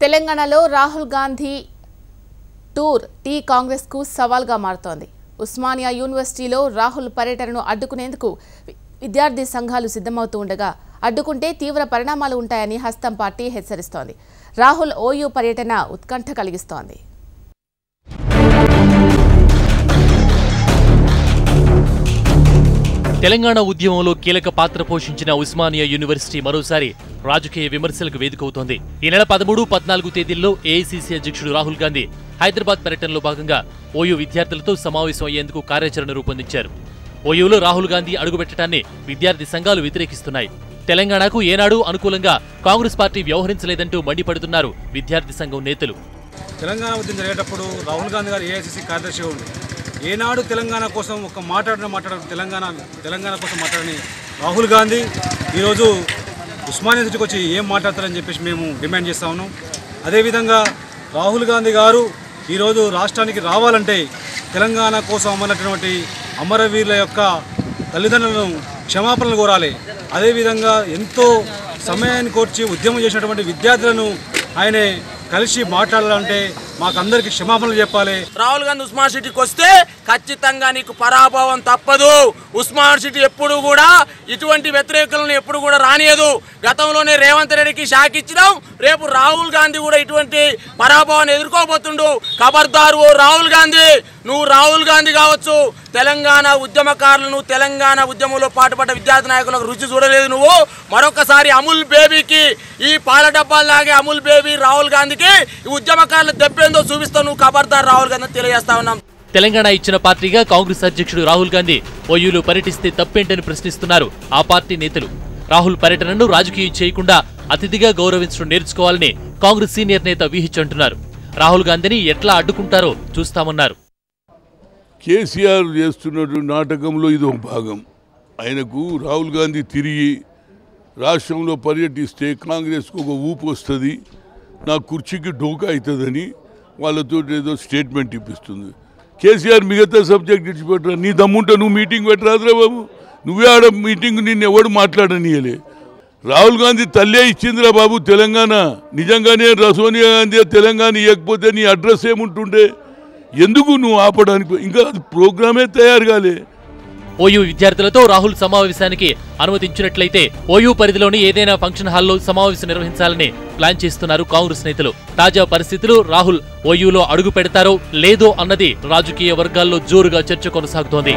తెలంగాణలో Rahul Gandhi tour tea కాంగ్రెస్కు సవాల్గా మారుతోంది. ఉస్మానియా యూనివర్సిటీలో రాహుల్ పర్యటనను అడ్డుకునేందుకు వి- విద్యార్థి సంఘాలు సిద్ధమవుతూ ఉండగా అడ్డుకుంటే తీవ్ర పరిణామాలు ఉంటాయని హస్తం పార్టీ హెచ్చరిస్తోంది. రాహుల్ ఓయూ పర్యటన ఉత్కంఠ కలిగిస్తోంది. తెలంగాణ ఉద్యమంలో కీలక పాత్ర పోషించిన ఉస్మానియా యూనివర్సిటీ మరోసారి రాజకీయ విమర్శలకు వేదికవుతోంది. ఈ నెల పదమూడు పద్నాలుగు తేదీల్లో ఏఐసీసీ అధ్యక్షుడు రాహుల్ గాంధీ హైదరాబాద్ పర్యటనలో భాగంగా ఓయూ విద్యార్థులతో సమావేశం అయ్యేందుకు కార్యాచరణ రూపొందించారు. ఓయూలో రాహుల్ గాంధీ అడుగుపెట్టడాన్ని విద్యార్థి సంఘాలు వ్యతిరేకిస్తున్నాయి. తెలంగాణకు ఏనాడు అనుకూలంగా కాంగ్రెస్ పార్టీ వ్యవహరించలేదంటూ మండిపడుతున్నారు విద్యార్థి సంఘం నేతలు. తెలంగాణ ఉద్యమం జరిగేటప్పుడు రాహుల్ గాంధీ గారు ఏఐసిసి కార్యదర్శిగా ఉండి ఏనాడు తెలంగాణ కోసం ఒక మాట్లాడిన మాట్లాడ తెలంగాణ తెలంగాణ కోసం మాట్లాడని రాహుల్ గాంధీ ఈరోజు ఉస్మానియా సిటీకి వచ్చి ఏం మాట్లాడతారని చెప్పేసి మేము డిమాండ్ చేస్తా ఉన్నాం. అదేవిధంగా రాహుల్ గాంధీ గారు ఈరోజు రాష్ట్రానికి రావాలంటే తెలంగాణ కోసం అమరినటువంటి అమరవీరుల యొక్క తల్లిదండ్రులను క్షమాపణలు కోరాలి. అదేవిధంగా ఎంతో సమయాన్ని కోర్చి ఉద్యమం చేసినటువంటి విద్యార్థులను ఆయనే కలిసి మాట్లాడాలంటే మాకందరికి క్షమాపణలు చెప్పాలి. రాహుల్ గాంధీ ఉస్మాన్ సిటీకి వస్తే ఖచ్చితంగా నీకు పరాభవం తప్పదు. ఉస్మాన్ సిటీ ఎప్పుడు కూడా ఇటువంటి వ్యతిరేకులను ఎప్పుడు కూడా రానియదు. గతంలోనే రేవంత్ రెడ్డికి షాక్ ఇచ్చినాం. రేపు రాహుల్ గాంధీ కూడా ఇటువంటి పరాభవాన్ని ఎదుర్కోబోతుండు. ఖబర్దారు ఓ రాహుల్ గాంధీ. నువ్వు రాహుల్ గాంధీ కావచ్చు. తెలంగాణ ఉద్యమకారులను తెలంగాణ ఉద్యమంలో పాటుపడ్డ విద్యార్థి నాయకులకు రుచి చూడలేదు నువ్వు. మరొకసారి అమూల్ బేబీకి ఈ పాల డబ్బాలాగే అమూల్ బేబీ రాహుల్ గాంధీకి ఈ ఉద్యమకారులు దెబ్బేందో చూపిస్తావు నువ్వు ఖబర్దార్ రాహుల్ గాంధీ తెలియజేస్తా ఉన్నాం. తెలంగాణ ఇచ్చిన పార్టీగా కాంగ్రెస్ అధ్యక్షుడు రాహుల్ గాంధీ ఓయూలు పర్యటిస్తే తప్పేంటని ప్రశ్నిస్తున్నారు ఆ పార్టీ నేతలు. రాహుల్ పర్యటనను రాజకీయం చేయకుండా అతిథిగా గౌరవించడం నేర్చుకోవాలని కాంగ్రెస్ సీనియర్ నేత విహిచ్ అంటున్నారు. రాహుల్ గాంధీని ఎట్లా అడ్డుకుంటారో చూస్తామన్నారు. కేసీఆర్ చేస్తున్నటువంటి నాటకంలో ఇది ఒక భాగం. ఆయనకు రాహుల్ గాంధీ తిరిగి రాష్ట్రంలో పర్యటిస్తే కాంగ్రెస్కు ఒక ఊపు వస్తుంది నా కుర్చీకి డోకా అవుతుందని వాళ్ళతో ఏదో స్టేట్మెంట్ ఇప్పిస్తుంది. కేసీఆర్ మిగతా సబ్జెక్ట్ ఇచ్చిపెట్టరా నీ దమ్ముంటే నువ్వు మీటింగ్ పెట్టరాదురా బాబు. నువ్వే ఆడ మీటింగ్ నిన్ను ఎవడు మాట్లాడనియలే. రాహుల్ గాంధీ తల్లే ఇచ్చిందిరా బాబు తెలంగాణ. నిజంగానే సోనియా గాంధీ తెలంగాణ ఇవ్వకపోతే నీ అడ్రస్ ఏముంటుండే? ఎందుకు నువ్వు ఆపడానికి? ఇంకా అది ప్రోగ్రామే తయారు కాలే. ఓయూ విద్యార్థులతో రాహుల్ సమావేశానికి అనుమతించినట్లయితే ఓయూ పరిధిలోని ఏదైనా ఫంక్షన్ హాల్లో సమావేశం నిర్వహించాలని ప్లాన్ చేస్తున్నారు కాంగ్రెస్ నేతలు. తాజా పరిస్థితులు రాహుల్ ఓయూలో అడుగు పెడతారో లేదో అన్నది రాజకీయ వర్గాల్లో జోరుగా చర్చ కొనసాగుతోంది.